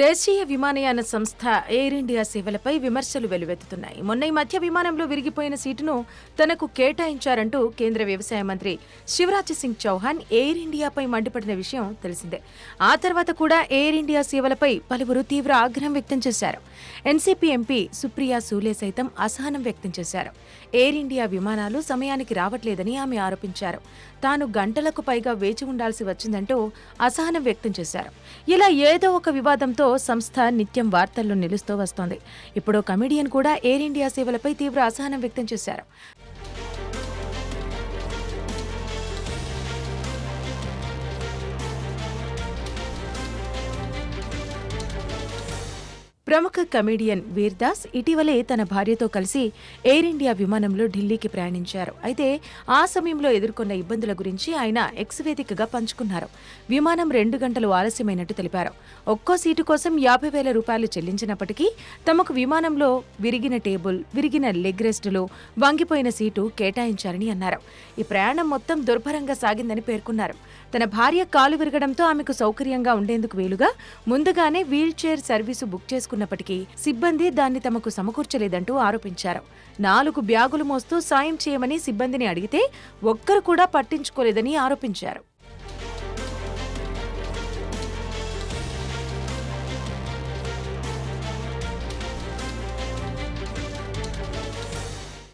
దేశీయ విమానయాన సంస్థ ఎయిర్ ఇండియా సేవలపై విమర్శలు వెలువెత్తుతున్నాయి. మొన్న ఈ మధ్య విమానంలో విరిగిపోయిన సీటును తనకు కేటాయించారంటూ కేంద్ర వ్యవసాయ మంత్రి శివరాజ్ సింగ్ చౌహాన్ ఎయిర్ ఇండియాపై మండిపడిన విషయం తెలిసిందే. ఆ తర్వాత కూడా ఎయిర్ ఇండియా సేవలపై పలువురు తీవ్ర ఆగ్రహం వ్యక్తం చేశారు. ఎన్సీపీ ఎంపీ సుప్రియా సూలే సైతం అసహనం వ్యక్తం చేశారు. ఎయిర్ ఇండియా విమానాలు సమయానికి రావట్లేదని ఆమె ఆరోపించారు. తాను గంటలకు పైగా వేచి ఉండాల్సి వచ్చిందంటూ అసహనం వ్యక్తం చేశారు. ఇలా ఏదో ఒక వివాదంతో సంస్థ నిత్యం వార్తల్లో నిలుస్తూ వస్తోంది. ఇప్పుడు కమిడియన్ కూడా ఎయిర్ ఇండియా సేవలపై తీవ్ర అసహనం వ్యక్తం చేశారు. ప్రముఖ కమెడియన్ వీర్దాస్ ఇటీవలే తన భార్యతో కలిసి ఎయిర్ ఇండియా విమానంలో ఢిల్లీకి ప్రయాణించారు. అయితే ఆ సమయంలో ఎదుర్కొన్న ఇబ్బందుల గురించి ఆయన ఎక్స్ వేదికగా పంచుకున్నారు. విమానం రెండు గంటలు ఆలస్యమైనట్టు తెలిపారు. ఒక్కో సీటు కోసం యాభై వేల రూపాయలు చెల్లించినప్పటికీ తమకు విమానంలో విరిగిన టేబుల్ విరిగిన లెగ్ రెస్టులు వంగిపోయిన సీటు కేటాయించారని అన్నారు. ఈ ప్రయాణం మొత్తం దుర్భరంగా సాగిందని పేర్కొన్నారు. తన భార్య కాలు విరగడంతో ఆమెకు సౌకర్యంగా ఉండేందుకు వీలుగా ముందుగానే వీల్ చైర్ సర్వీసు బుక్ తీసుకున్నప్పటికీ సిబ్బంది దాన్ని తమకు సమకూర్చలేదంటూ ఆరోపించారు. నాలుగు బ్యాగులు మోస్తూ సాయం చేయమని సిబ్బందిని అడిగితే ఒక్కరు కూడా పట్టించుకోలేదని ఆరోపించారు.